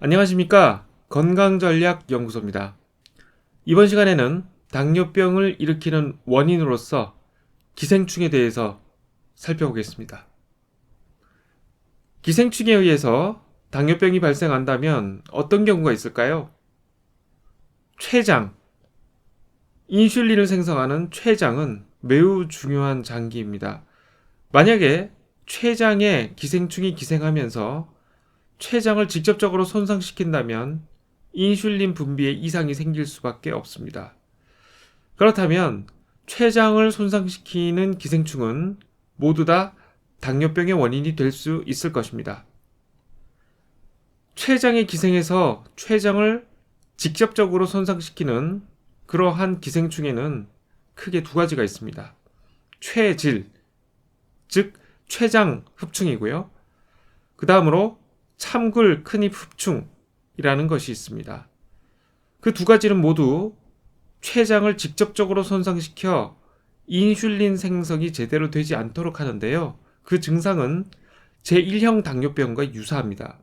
안녕하십니까. 건강전략연구소입니다. 이번 시간에는 당뇨병을 일으키는 원인으로서 기생충에 대해서 살펴보겠습니다. 기생충에 의해서 당뇨병이 발생한다면 어떤 경우가 있을까요? 췌장. 인슐린을 생성하는 췌장은 매우 중요한 장기입니다. 만약에 췌장에 기생충이 기생하면서 췌장을 직접적으로 손상시킨다면 인슐린 분비에 이상이 생길 수밖에 없습니다. 그렇다면 췌장을 손상시키는 기생충은 모두 다 당뇨병의 원인이 될 수 있을 것입니다. 췌장에 기생해서 췌장을 직접적으로 손상시키는 그러한 기생충에는 크게 두 가지가 있습니다. 췌질, 즉 췌장 흡충이고요. 그 다음으로 참굴 큰입 흡충이라는 것이 있습니다. 그 두 가지는 모두 췌장을 직접적으로 손상시켜 인슐린 생성이 제대로 되지 않도록 하는데요. 그 증상은 제1형 당뇨병과 유사합니다.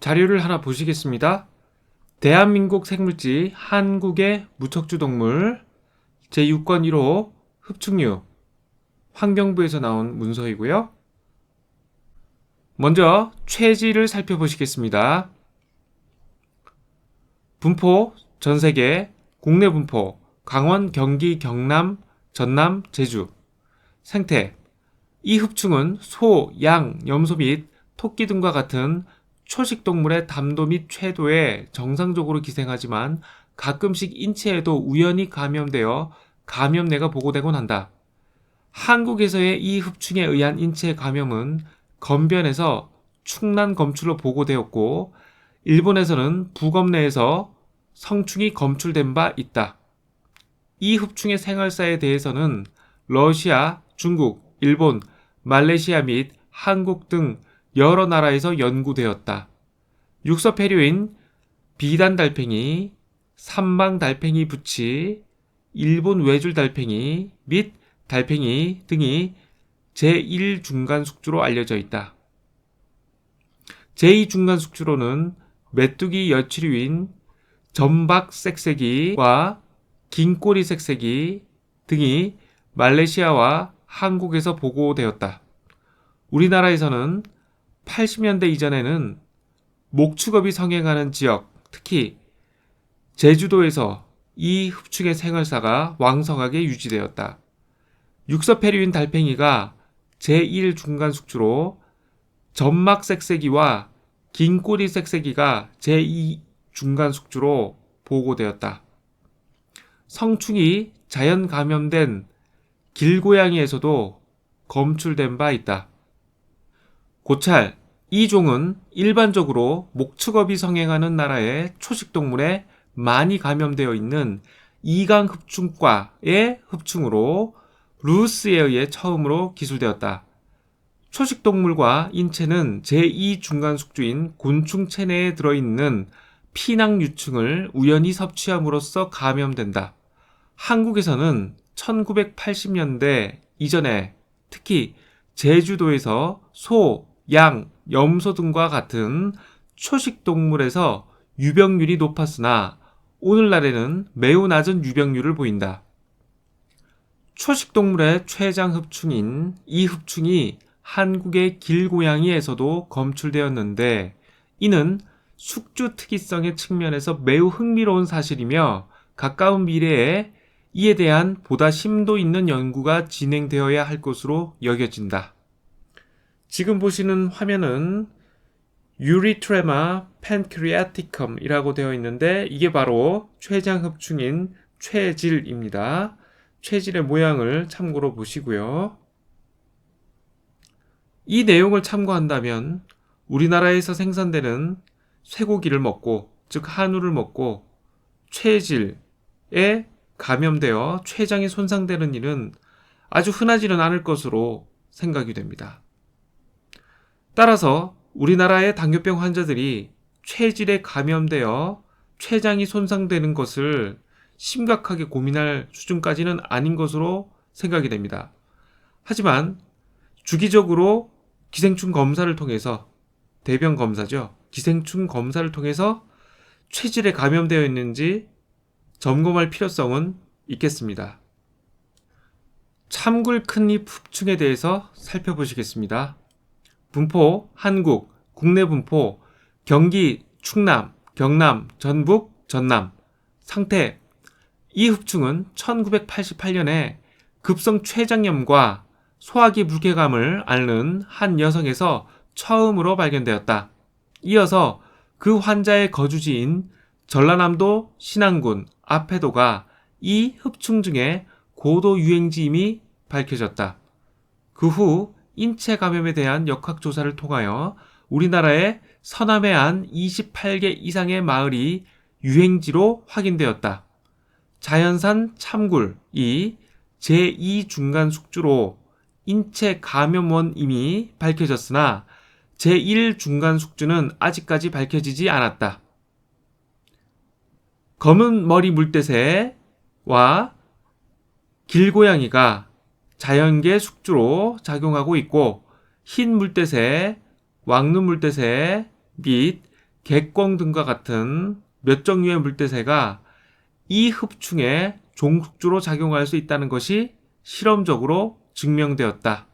자료를 하나 보시겠습니다. 대한민국 생물지 한국의 무척주 동물 제6권 1호 흡충류 환경부에서 나온 문서이고요. 먼저 최지를 살펴보시겠습니다. 분포 전 세계 국내 분포 강원, 경기, 경남, 전남, 제주 생태 이 흡충은 소, 양, 염소 및 토끼 등과 같은 초식 동물의 담도 및 췌도에 정상적으로 기생하지만 가끔씩 인체에도 우연히 감염되어 감염내가 보고되곤 한다. 한국에서의 이 흡충에 의한 인체 감염은 건변에서 충난 검출로 보고되었고 일본에서는 부검 내에서 성충이 검출된 바 있다. 이 흡충의 생활사에 대해서는 러시아, 중국, 일본, 말레이시아 및 한국 등 여러 나라에서 연구되었다. 육서 폐류인 비단 달팽이, 삼방 달팽이 부치, 일본 외줄 달팽이 및 달팽이 등이 제1 중간 숙주로 알려져 있다. 제2 중간 숙주로는 메뚜기 여치류인 점박 색색이와 긴꼬리 색색이 등이 말레이시아와 한국에서 보고되었다. 우리나라에서는 80년대 이전에는 목축업이 성행하는 지역, 특히 제주도에서 이 흡축의 생활사가 왕성하게 유지되었다. 육서페류인 달팽이가 제1 중간 숙주로 점막 색색이와 긴 꼬리 색색이가 제2 중간 숙주로 보고되었다. 성충이 자연 감염된 길고양이에서도 검출된 바 있다. 고찰, 이 종은 일반적으로 목축업이 성행하는 나라의 초식동물에 많이 감염되어 있는 이강 흡충과의 흡충으로 루스에 의해 처음으로 기술되었다. 초식동물과 인체는 제2 중간 숙주인 곤충 체내에 들어있는 피낭유충을 우연히 섭취함으로써 감염된다. 한국에서는 1980년대 이전에 특히 제주도에서 소, 양, 염소 등과 같은 초식동물에서 유병률이 높았으나 오늘날에는 매우 낮은 유병률을 보인다. 초식동물의 췌장 흡충인 이 흡충이 한국의 길고양이에서도 검출되었는데 이는 숙주 특이성의 측면에서 매우 흥미로운 사실이며 가까운 미래에 이에 대한 보다 심도 있는 연구가 진행되어야 할 것으로 여겨진다. 지금 보시는 화면은 유리트레마 팬크리아티컴이라고 되어 있는데 이게 바로 췌장 흡충인 췌질입니다. 췌질의 모양을 참고로 보시고요. 이 내용을 참고한다면 우리나라에서 생산되는 쇠고기를 먹고 즉 한우를 먹고 췌질에 감염되어 췌장이 손상되는 일은 아주 흔하지는 않을 것으로 생각이 됩니다. 따라서 우리나라의 당뇨병 환자들이 췌질에 감염되어 췌장이 손상되는 것을 심각하게 고민할 수준까지는 아닌 것으로 생각이 됩니다. 하지만 주기적으로 기생충 검사를 통해서 대변 검사죠. 기생충 검사를 통해서 체질에 감염되어 있는지 점검할 필요성은 있겠습니다. 참굴 큰잎 흡충에 대해서 살펴보시겠습니다. 분포, 한국, 국내 분포, 경기, 충남, 경남, 전북, 전남, 상태. 이 흡충은 1988년에 급성 췌장염과 소화기 불쾌감을 앓는 한 여성에서 처음으로 발견되었다. 이어서 그 환자의 거주지인 전라남도 신안군 아페도가 이 흡충 중에 고도 유행지임이 밝혀졌다. 그 후 인체 감염에 대한 역학 조사를 통하여 우리나라의 서남해 안 28개 이상의 마을이 유행지로 확인되었다. 자연산 참굴이 제2 중간 숙주로 인체 감염원임이 밝혀졌으나 제1 중간 숙주는 아직까지 밝혀지지 않았다. 검은 머리 물대새와 길고양이가 자연계 숙주로 작용하고 있고 흰 물대새, 왕눈 물대새 및 객광 등과 같은 몇 종류의 물대새가 이 흡충의 종숙주로 작용할 수 있다는 것이 실험적으로 증명되었다.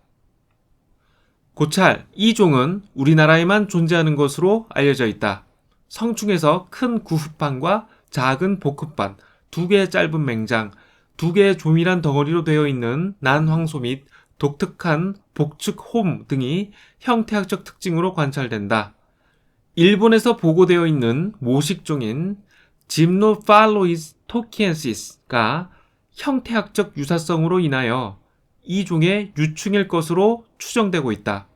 고찰, 이 종은 우리나라에만 존재하는 것으로 알려져 있다. 성충에서 큰 구흡판과 작은 복흡판, 두 개의 짧은 맹장, 두 개의 조밀한 덩어리로 되어 있는 난황소 및 독특한 복측 홈 등이 형태학적 특징으로 관찰된다. 일본에서 보고되어 있는 모식종인 짐노팔로이스 토키엔시스가 형태학적 유사성으로 인하여 이 종의 유충일 것으로 추정되고 있다.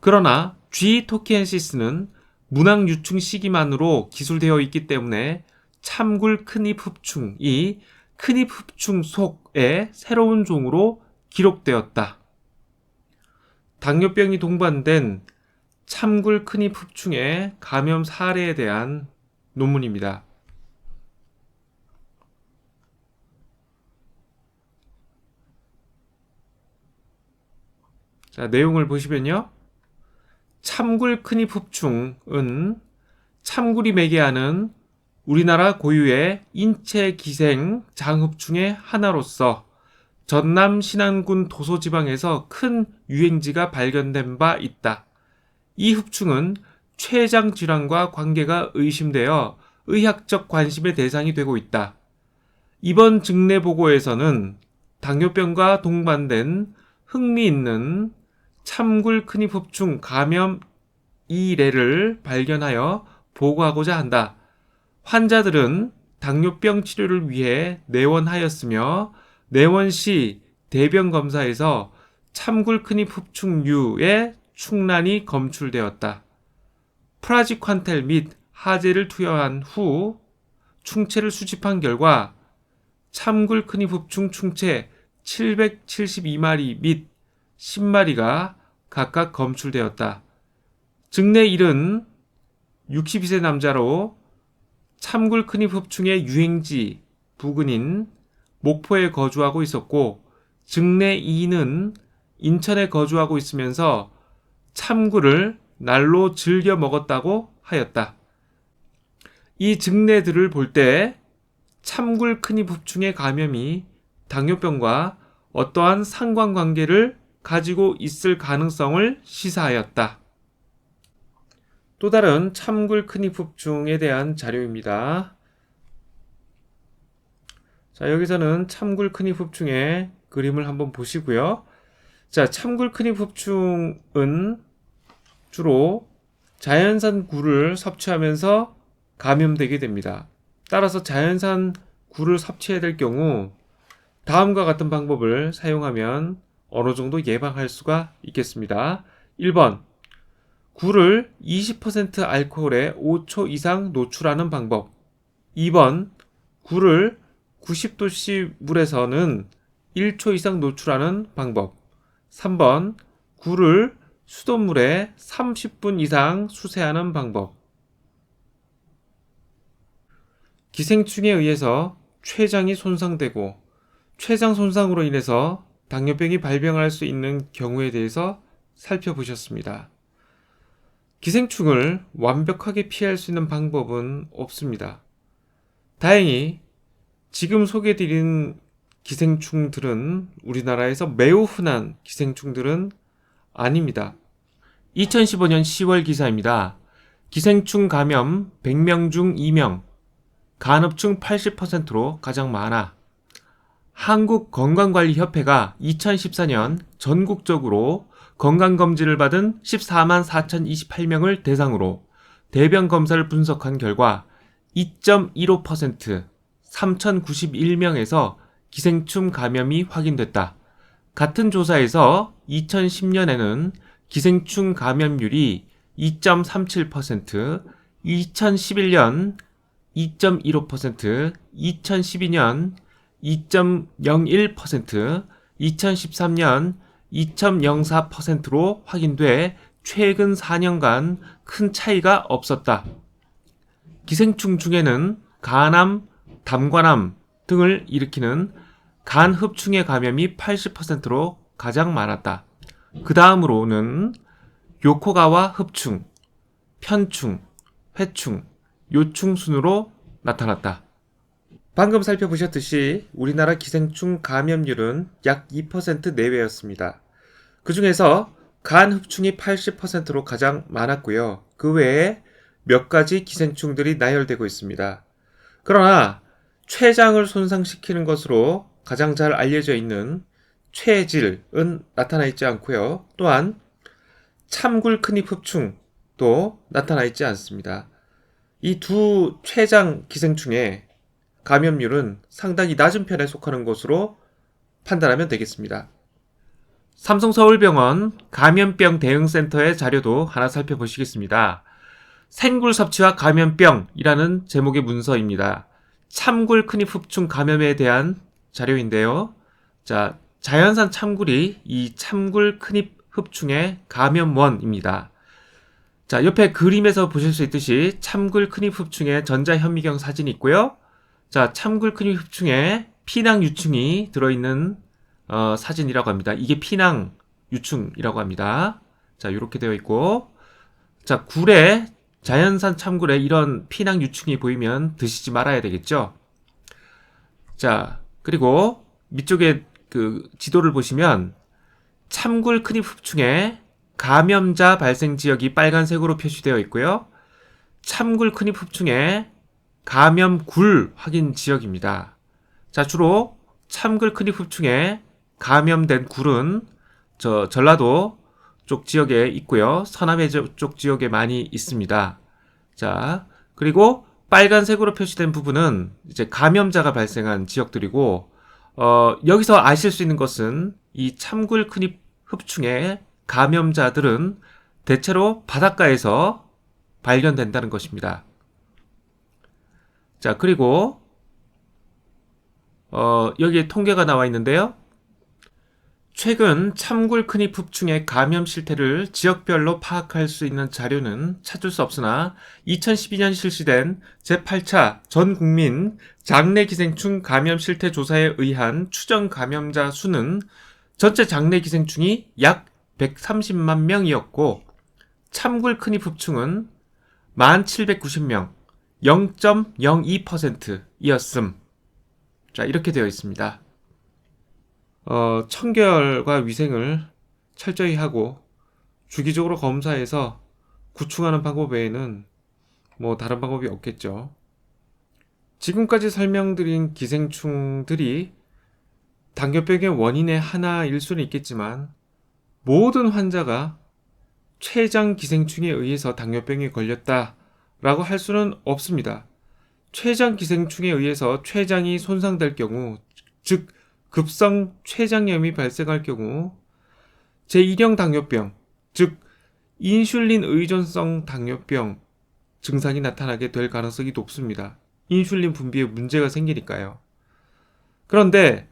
그러나 G 토키엔시스는 문학 유충 시기만으로 기술되어 있기 때문에 참굴 큰잎 흡충이 큰잎 흡충 속의 새로운 종으로 기록되었다. 당뇨병이 동반된 참굴 큰잎 흡충의 감염 사례에 대한 논문입니다. 자, 내용을 보시면요. 참굴 흡충은 참굴이 매개하는 우리나라 고유의 인체 기생 장흡충의 하나로서 전남 신안군 도서지방에서 큰 유행지가 발견된 바 있다. 이 흡충은 췌장 질환과 관계가 의심되어 의학적 관심의 대상이 되고 있다. 이번 증례 보고에서는 당뇨병과 동반된 흥미있는 참굴 큰잎 흡충 감염 2레를 발견하여 보고하고자 한다. 환자들은 당뇨병 치료를 위해 내원하였으며 내원 시 대변 검사에서 참굴 큰잎 흡충류의 충란이 검출되었다. 프라지퀀텔 및 하제를 투여한 후 충체를 수집한 결과 참굴 큰잎 흡충 충체 772마리 및 10마리가 각각 검출되었다. 증내 1은 62세 남자로 참굴 큰잎 흡충의 유행지 부근인 목포에 거주하고 있었고 증내 2는 인천에 거주하고 있으면서 참굴을 날로 즐겨 먹었다고 하였다. 이 증내들을 볼 때 참굴 큰잎 흡충의 감염이 당뇨병과 어떠한 상관관계를 가지고 있을 가능성을 시사하였다. 또 다른 참굴 흡충에 대한 자료입니다. 자, 여기서는 참굴 흡충의 그림을 한번 보시고요. 자, 참굴 흡충은 주로 자연산 굴을 섭취하면서 감염되게 됩니다. 따라서 자연산 굴을 섭취해야 될 경우 다음과 같은 방법을 사용하면 어느 정도 예방할 수가 있겠습니다. 1번. 굴을 20% 알코올에 5초 이상 노출하는 방법. 2번. 굴을 90도씨 물에서는 1초 이상 노출하는 방법. 3번. 굴을 수돗물에 30분 이상 수세하는 방법. 기생충에 의해서 췌장이 손상되고 췌장 손상으로 인해서 당뇨병이 발병할 수 있는 경우에 대해서 살펴보셨습니다. 기생충을 완벽하게 피할 수 있는 방법은 없습니다. 다행히 지금 소개드린 기생충들은 우리나라에서 매우 흔한 기생충들은 아닙니다. 2015년 10월 기사입니다. 기생충 감염 100명 중 2명, 간흡충 80%로 가장 많아. 한국건강관리협회가 2014년 전국적으로 건강검진을 받은 14만 4,028명을 대상으로 대변 검사를 분석한 결과 2.15% 3,091명에서 기생충 감염이 확인됐다. 같은 조사에서 2010년에는 기생충 감염률이 2.37%, 2011년 2.15%, 2012년 2.01%, 2013년 2.04%로 확인돼 최근 4년간 큰 차이가 없었다. 기생충 중에는 간암, 담관암 등을 일으키는 간흡충의 감염이 80%로 가장 많았다. 그 다음으로는 요코가와 흡충, 편충, 회충, 요충 순으로 나타났다. 방금 살펴보셨듯이 우리나라 기생충 감염률은 약 2% 내외였습니다. 그 중에서 간 흡충이 80%로 가장 많았고요. 그 외에 몇 가지 기생충들이 나열되고 있습니다. 그러나 췌장을 손상시키는 것으로 가장 잘 알려져 있는 췌질은 나타나 있지 않고요. 또한 참굴 큰입 흡충도 나타나 있지 않습니다. 이 두 췌장 기생충의 감염률은 상당히 낮은 편에 속하는 것으로 판단하면 되겠습니다. 삼성서울병원 감염병 대응센터의 자료도 하나 살펴보시겠습니다. 생굴 섭취와 감염병이라는 제목의 문서입니다. 참굴 큰입 흡충 감염에 대한 자료인데요. 자, 자연산 참굴이 이 참굴 큰입 흡충의 감염원입니다. 자, 옆에 그림에서 보실 수 있듯이 참굴 큰입 흡충의 전자현미경 사진이 있고요. 자, 참굴 큰입 흡충에 피낭 유충이 들어있는 어, 사진이라고 합니다. 이게 피낭 유충이라고 합니다. 자, 이렇게 되어 있고, 자, 굴에 자연산 참굴에 이런 피낭 유충이 보이면 드시지 말아야 되겠죠. 자, 그리고 밑쪽에 그 지도를 보시면 참굴 큰입 흡충에 감염자 발생 지역이 빨간색으로 표시되어 있고요. 참굴 큰입 흡충에 감염 굴 확인 지역입니다. 자, 주로 참굴 큰입 흡충에 감염된 굴은 저 전라도 쪽 지역에 있고요. 서남해 쪽 지역에 많이 있습니다. 자, 그리고 빨간색으로 표시된 부분은 이제 감염자가 발생한 지역들이고 어, 여기서 아실 수 있는 것은 이 참굴 큰입 흡충의 감염자들은 대체로 바닷가에서 발견된다는 것입니다. 자, 그리고 어, 여기에 통계가 나와 있는데요. 최근 참굴 흡충의 감염 실태를 지역별로 파악할 수 있는 자료는 찾을 수 없으나 2012년 실시된 제8차 전 국민 장내 기생충 감염 실태 조사에 의한 추정 감염자 수는 전체 장내 기생충이 약 130만 명이었고 참굴 흡충은 1790명 0.02%이었음. 자, 이렇게 되어 있습니다. 어, 청결과 위생을 철저히 하고 주기적으로 검사해서 구충하는 방법 외에는 뭐 다른 방법이 없겠죠. 지금까지 설명드린 기생충들이 당뇨병의 원인의 하나일 수는 있겠지만 모든 환자가 췌장 기생충에 의해서 당뇨병에 걸렸다 라고 할 수는 없습니다. 췌장 기생충에 의해서 췌장이 손상될 경우, 즉 급성 췌장염이 발생할 경우 제1형 당뇨병, 즉 인슐린 의존성 당뇨병 증상이 나타나게 될 가능성이 높습니다. 인슐린 분비에 문제가 생기니까요. 그런데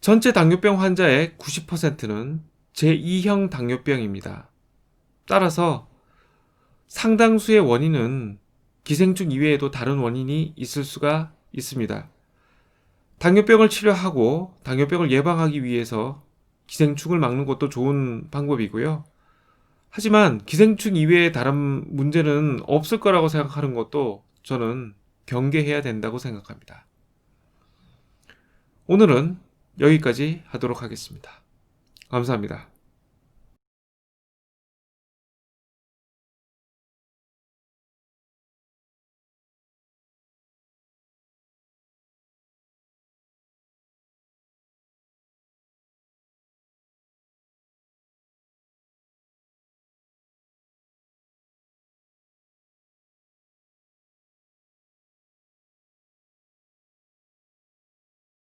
전체 당뇨병 환자의 90%는 제2형 당뇨병입니다. 따라서 상당수의 원인은 기생충 이외에도 다른 원인이 있을 수가 있습니다. 당뇨병을 치료하고 당뇨병을 예방하기 위해서 기생충을 막는 것도 좋은 방법이고요. 하지만 기생충 이외에 다른 문제는 없을 거라고 생각하는 것도 저는 경계해야 된다고 생각합니다. 오늘은 여기까지 하도록 하겠습니다. 감사합니다.